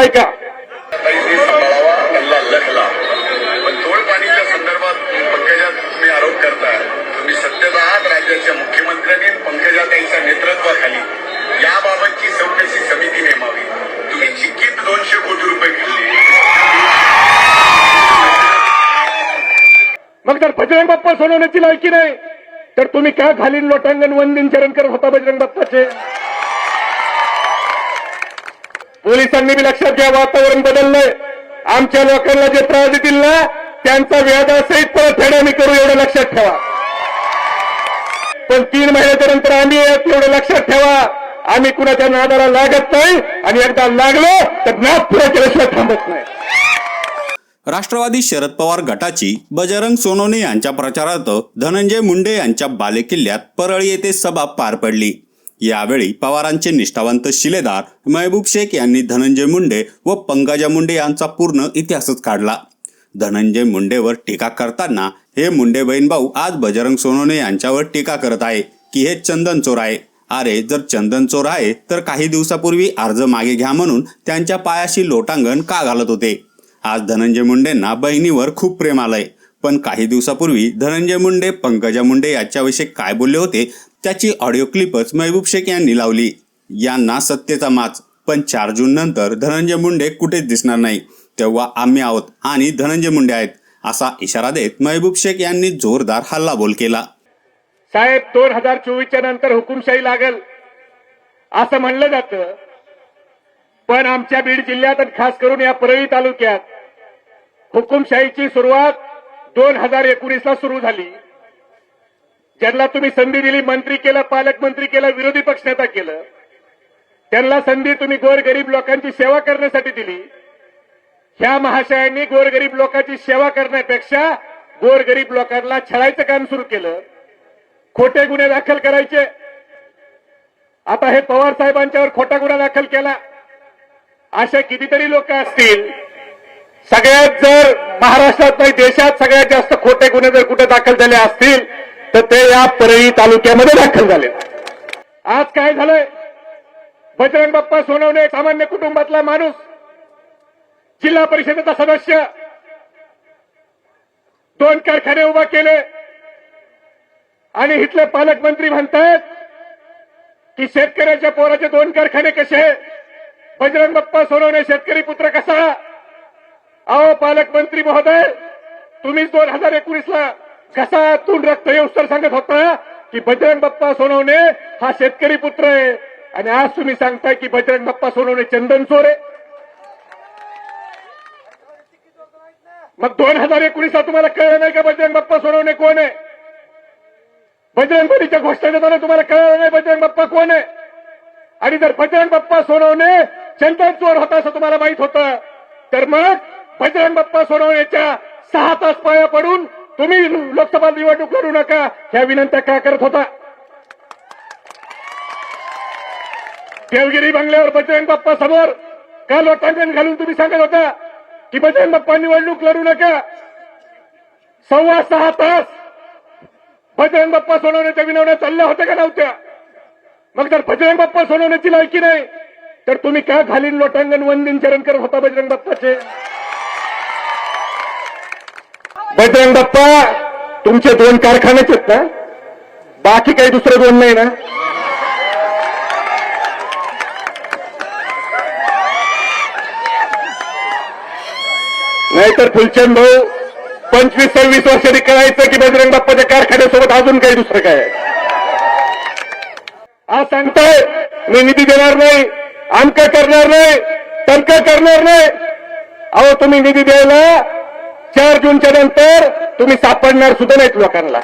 ऐका. तोडपाणीच्या संदर्भात पंकजा तुम्ही आरोप करताय. तुम्ही सत्तेत आहात राज्याच्या मुख्यमंत्र्यांनी पंकजाताईच्या नेतृत्वाखाली याबाबतची चौकशी समिती नेमावी. तुम्ही दोनशे कोटी रुपये घेतले. मग जर बजरंग बाप्पा सोडवण्याची लायकी नाही तर तुम्ही का खालील लोटांगण वंदन चरण करत होता बजरंग बाप्पाचे? पोलिसांनी बी लक्षात घ्या वातावरण बदललंय. आमच्या लोकांना जे त्रास देतील ना त्यांचा व्याजासहित परत फेड आम्ही करू एवढं लक्षात ठेवा. पण तीन महिन्याच्या नंतर आम्ही एवढं लक्षात ठेवा. आम्ही कुणाच्या नादाला लागत नाही आणि एकदा लागलो तर नाद पुढे केल्याशिवाय थांबत नाही. राष्ट्रवादी शरद पवार गटाची बजरंग सोनोने यांच्या प्रचारार्थ धनंजय मुंडे यांच्या बालेकिल्ल्यात परळी येथे सभा पार पडली. यावेळी पवारांचे निष्ठावंत शिलेदार महबूब शेख यांनी धनंजय मुंडे व पंकजा मुंडे यांचा पूर्ण इतिहासच काढला. धनंजय मुंडेवर टीका करताना हे मुंडे बहीण भाऊ आज बजरंग सोनोने यांच्यावर टीका करत आहे की हे चंदन चोर आहे. अरे जर चंदन चोर आहे तर काही दिवसापूर्वी अर्ज मागे घ्या म्हणून त्यांच्या पायाशी लोटांगण का घालत होते? आज धनंजय मुंडेंना बहिणीवर खूप प्रेम आलंय. पण काही दिवसापूर्वी धनंजय मुंडे पंकजा मुंडे याच्याविषयी काय बोलले होते त्याची ऑडिओ क्लिपच महबूब शेख यांनी लावली. यांना सत्तेचा माच पण चार जून नंतर धनंजय मुंडे कुठेच दिसणार नाही. तेव्हा आम्ही आहोत आणि धनंजय मुंडे आहेत असा इशारा देत महबूब शेख यांनी जोरदार हल्लाबोल केला. साहेब दोन हजार चोवीसच्या नंतर हुकुमशाही लागल. असं म्हणलं जातं. पण आमच्या बीड जिल्ह्यात आणि खास करून या परळी तालुक्यात हुकुमशाहीची सुरुवात दोन हजार एकोणीस ला सुरू झाली. ज्यांना तुम्ही संधी दिली मंत्री केलं पालकमंत्री केलं विरोधी पक्षनेता केलं. त्यांना संधी तुम्ही गोरगरीब लोकांची सेवा करण्यासाठी दिली. ह्या महाशयांनी गोरगरीब लोकांची सेवा करण्यापेक्षा गोरगरीब लोकांना छळायचं काम सुरू केलं. खोटे गुन्हे दाखल करायचे. आता हे पवार साहेबांच्यावर खोटा गुन्हा दाखल केला. अशा कितीतरी लोक असतील. सगळ्यात जर महाराष्ट्रात नाही देशात सगळ्यात जास्त खोटे गुन्हे जर कुठे दाखल झाले असतील तर ते या परळी तालुक्यामध्ये दाखल झाले. आज काय झालंय? बजरंग बाप्पा सोनवणे सामान्य कुटुंबातला माणूस जिल्हा परिषदेचा सदस्य दोन कारखाने उभा केले. आणि इथले पालकमंत्री म्हणतात की शेतकऱ्याच्या पोराचे दोन कारखाने कसे बजरंग बाप्पा सोनवणे शेतकरी पुत्र कसा? अहो पालकमंत्री महोदय तुम्हीच दोन हजार एकोणीसला कसातून कसा तून रक्त येऊस्तर सांगत होता की बजरंग बाप्पा सोनवणे हा शेतकरी पुत्र आहे. आणि आज तुम्ही सांगताय की बजरंग बाप्पा सोनवणे चंदन चोर आहे. मग दोन हजार एकोणीसला तुम्हाला कळलं नाही का बजरंग बाप्पा सोनवणे कोण आहे? बजरंगबलीच्या घोषणा देताना तुम्हाला कळलं नाही बजरंग बाप्पा कोण आहे? आणि जर बजरंग बाप्पा सोनवणे चंदन चोर होता असं तुम्हाला माहीत होतं तर मग बजरंग बाप्पा सोनवण्याच्या सहा तास पाया पडून तुम्ही लोकसभा निवडणूक लढू नका. ह्या विनंत्या का करत होता? देवगिरी बंगल्यावर बजरंग बाप्पा समोर का लोटांगण घालून तुम्ही सांगत होता की बजरंग बाप्पा निवडणूक लढू नका? सव्वा सहा तास बजरंग बाप्पा सोडवण्याच्या विनवण्या चालल्या होत्या का नव्हत्या? मग जर बजरंग बाप्पा सोडवण्याची लायकी नाही तर तुम्ही का खालील लोटांगण वंदन चरण करत होता बजरंग बाप्पाचे? बजरंग बाप्पा तुमचे दोन कारखानेच आहेत ना? बाकी काही दुसरे दोन नाही ना? नाहीतर फुलचंद भाऊ पंचवीस सव्वीस वर्षांनी कळायचं की बजरंग बाप्पाच्या कारखान्यासोबत अजून काही दुसरं काय आहे. आज सांगताय मी निधी देणार नाही अंक करणार नाही तंक करणार नाही. अहो तुम्ही निधी द्यायला चार जूनच्या नंतर तुम्ही सापडणार सुद्धा नाहीत लोकांना.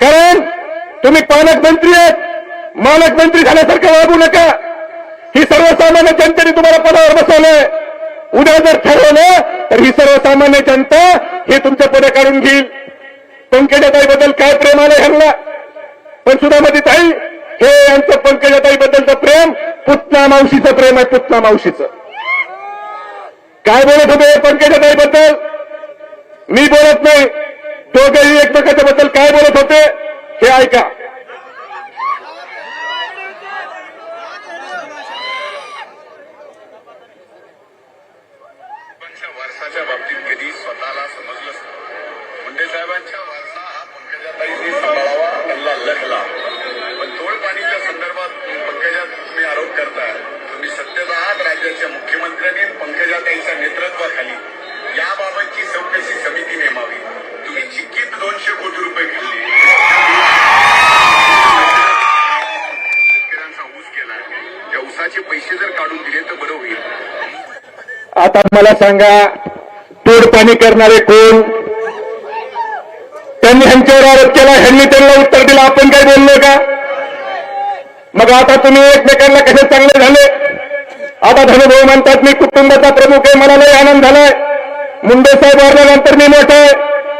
कारण तुम्ही पालकमंत्री आहेत. मालकमंत्री झाल्यासारखं वागू नका. ही सर्वसामान्य जनतेने तुम्हाला पदावर बसवलंय. उद्या जर ठरवलं तर ही सर्वसामान्य जनता हे तुमच्या पद काढून घेईल. पंकजाताईबद्दल काय प्रेम आलं ह्यांना? पण सुधामती ताई हे यांचं पंकजाताईबद्दलचं प्रेम पुतना मावशीचं प्रेम आहे पुतना मावशीचं. काय बोलत होते पंकजाताई बद्दल मी बोलत नाही. दोघेही एकमेकाच्या बद्दल काय बोलत होते हे ऐका. आता मला सांगा तोडपाणी करणारे कोण? त्यांनी ह्यांच्यावर आरोप केला ह्यांनी त्यांना उत्तर दिलं. आपण काय बोललो का? मग आता तुम्ही एकमेकांना कसे चांगले झाले? आता धनुभाऊ म्हणतात मी कुटुंबाचा प्रमुख आहे मला लय आनंद झालाय. मुंडे साहेब वाढल्यानंतर मी मोठा आहे.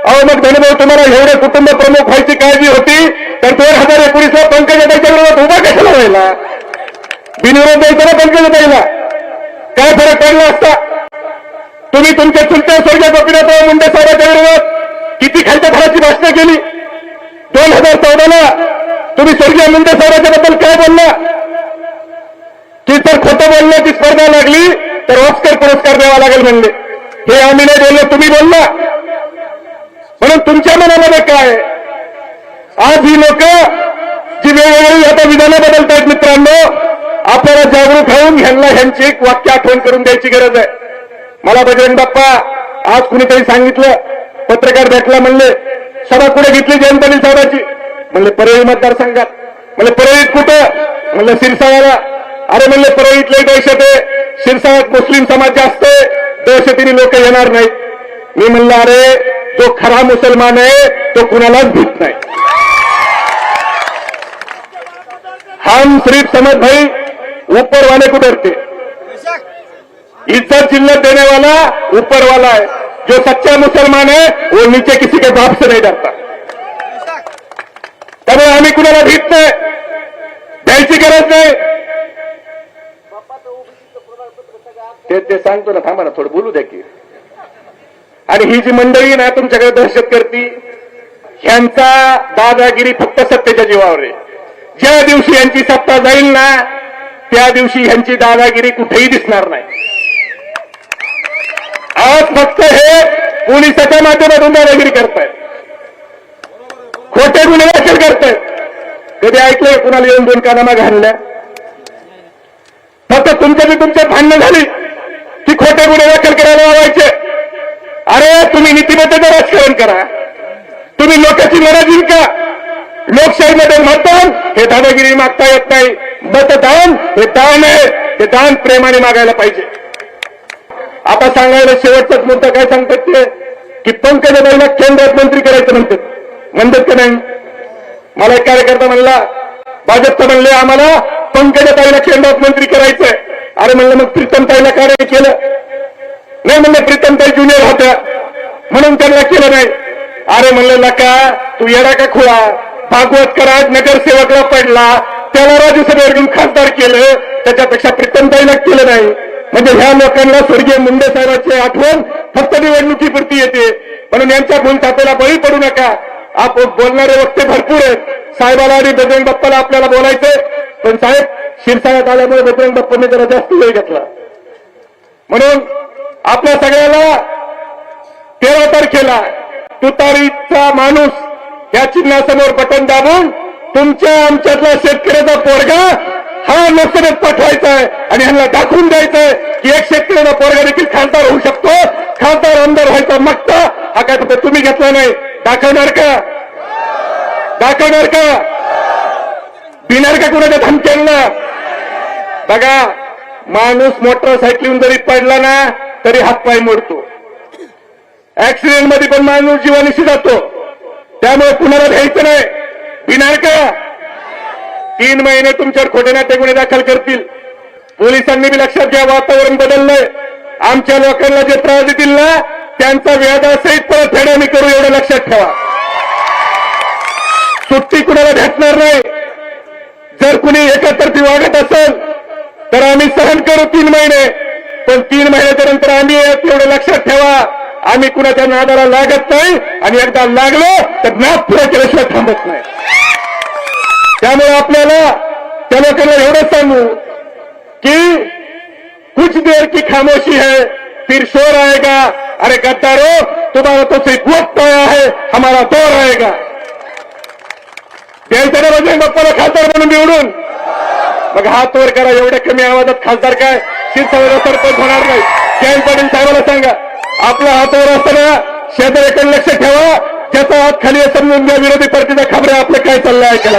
अहो मग धनुभाऊ तुम्हाला एवढे कुटुंब प्रमुख व्हायची काळजी होती? तर दोन हजार एकोणीसला पंकजाताईच्या विरोधात उभा कशाला व्हायला? बिनविरोध द्यायचा ना पंकजाताईला? काय फरक पडला असता? तुम्ही तुमच्या चुलत्या स्वर्गीय गोपीनाथराव मुंडे साहेबांच्या विरोधात किती खालच्या घराची भाषणं केली? दोन हजार चौदाला तुम्ही स्वर्गीय मुंडे साहेबांच्या बद्दल काय बोलला? की जर खोटं बोलण्याची स्पर्धा लागली तर ऑस्कर पुरस्कार द्यावा लागेल म्हणले. हे आम्ही नाही बोललो तुम्ही बोलला. म्हणून तुमच्या मनामध्ये काय? आज ही लोक जी वेळोवेळी आता विधानं बदलतायत मित्रांनो आपल्याला जागरूक होऊन ह्यांना ह्यांची एक वाक्य आठवण करून द्यायची गरज आहे. मला बजरंग बाप्पा आज कुणीतरी सांगितलं पत्रकार भेटला म्हणले सभा कुठे घेतली जयंत पाटील साहेबांची म्हणले परळी मतदारसंघात. म्हणले परळीत कुठं? म्हणलं शिरसाळ्याला. अरे म्हणले परळीतले दहशत आहे. शिरसाळ्यात मुस्लिम समाज जास्त आहे. दहशतीने लोक येणार नाहीत. मी म्हणलं अरे जो खरा मुसलमान आहे तो कुणालाच भीत नाही. हम सिर्फ समझ भाई ऊपर वाले को डरते इज्जत जिल्लत देने वाला ऊपर वाला है जो सच्चा मुसलमान है वो नीचे किसी के बाप से नहीं डरता. त्यामुळे आम्ही कुणाला भीत नाही. द्यायची गरज नाही. ते ते सांगतो ना थांबा ना थोडं बोलू द्या की. आणि ही जी मंडळी ना तुमच्याकडे दहशत करती ह्यांचा दादागिरी फक्त सत्तेच्या जीवावर आहे. ज्या दिवशी यांची सत्ता जाईल ना त्या दिवशी ह्यांची दादागिरी कुठेही दिसणार नाही. आज फक्त हे पोलिसाच्या माध्यमातून दादागिरी करतायत. खोटे गुन्हे दाखल करतायत. कधी ऐकलंय कुणाला येऊन दोन कानामा घालल्या फक्त तुमच्या बी तुमच्या भांडणं झाली. की खोटे गुन्हे दाखल करायला लावायचे. अरे तुम्ही नीतिमत्तेचं राजकारण करा. तुम्ही लोकांची लढा जिंका. लोकशाहीमध्ये मतदान हे दादागिरी मागता येत नाही. मतदान हे दान आहे. हे दान प्रेमाने मागायला पाहिजे. आता सांगायला शेवटचाच मुद्दा काय सांगतात ते? की पंकजाबाईला केंद्रात मंत्री करायचं म्हणतात. म्हणतात का नाही? मला एक कार्यकर्ता म्हणला भाजपचं म्हणले आम्हाला पंकजाताईला केंद्रात मंत्री करायचंय. अरे म्हणलं मग प्रीतमताईला काय केलं? नाही म्हणलं प्रीतमताई ज्युनियर होत्या. म्हणून त्यांना केलं नाही. अरे म्हणलं नका तू येडा का खुळा? भागवत कराड नगरसेवकला पडला. त्याला राज्यसभेवर घेऊन खासदार केलं. त्याच्यापेक्षा प्रीतमताईला केलं नाही. म्हणजे ह्या लोकांना स्वर्गीय मुंडे साहेबांची आठवण फक्त निवडणुकीपुरती येते. म्हणून यांच्या भूलथापेला बळी पडू नका. आपण बोलणारे वक्ते भरपूर आहेत. साहेबाला आणि बजरंग बाप्पाला आपल्याला बोलायचंय. पण साहेब शिरसाळ्यात आल्यामुळे बजरंग बाप्पांनी जरा जास्त वेळ घेतला. म्हणून आपल्या सगळ्याला तेरा तारखेला तुतारीचा माणूस या चिन्हासमोर बटन दाबून तुमच्या आमच्यातला शेतकऱ्याचा पोरगा हा लोकसभेत पाठवायचा आहे आणि ह्यांना दाखवून द्यायचं आहे की एक शेतकऱ्याचा पोरगा देखील खासदार होऊ शकतो. खासदार आमदार व्हायचा मागता हा काय फक्त तुम्ही घेतला नाही. दाखवणार का? दाखवणार का? देणार का कुणाच्या धमक्यांना? बघा माणूस मोटरसायकलीहून जरी पडला ना तरी हातपाय मोडतो. ऍक्सिडेंटमध्ये पण माणूस जीवानिशी जातो. त्यामुळे कुणाला घ्यायचं नाही. बिनार का? तीन महिने तुमच्यावर खोटे नाटे गुन्हे दाखल करतील. पोलिसांनी बी लक्षात घ्या वातावरण बदललंय. आमच्या लोकांना जे त्रास देतील ना त्यांचा व्याजासहित परत फेड आम्ही करू एवढं लक्षात ठेवा. सुट्टी कुणाला भेटणार नाही. जर कुणी एकत्रती वागत असेल तर आम्ही सहन करू तीन महिने. पण तीन महिन्याच्या नंतर आम्ही एवढं लक्षात ठेवा. आम्ही कुणाच्या नादाला लागत नाही. आणि एकदा लागलो तर नाद पुढे केल्याशिवाय थांबत नाही. त्यामुळे आपल्याला त्या लोकांना एवढं सांगू की कुछ देर की खामोशी है फिर शोर आएगा. अरे गद्दारो तुम्हारा तो सिर्फ वक्त आया है हमारा दौर आएगा. त्यांच्याने ना बजरंग बाप्पाला खासदार म्हणून निवडून मग हात वर करा एवढ्या कमी आवाजात खासदार काय? शिरसावळा सरपंच होणार नाही. जयंत पाटील साहेबाला सांगा. आपला हात वर असताना शेजाऱ्याकडे लक्ष ठेवा. ज्याचा हात खाली समजून द्या विरोधी पार्टीचा खबरे आपलं काय चाललंय ऐकायला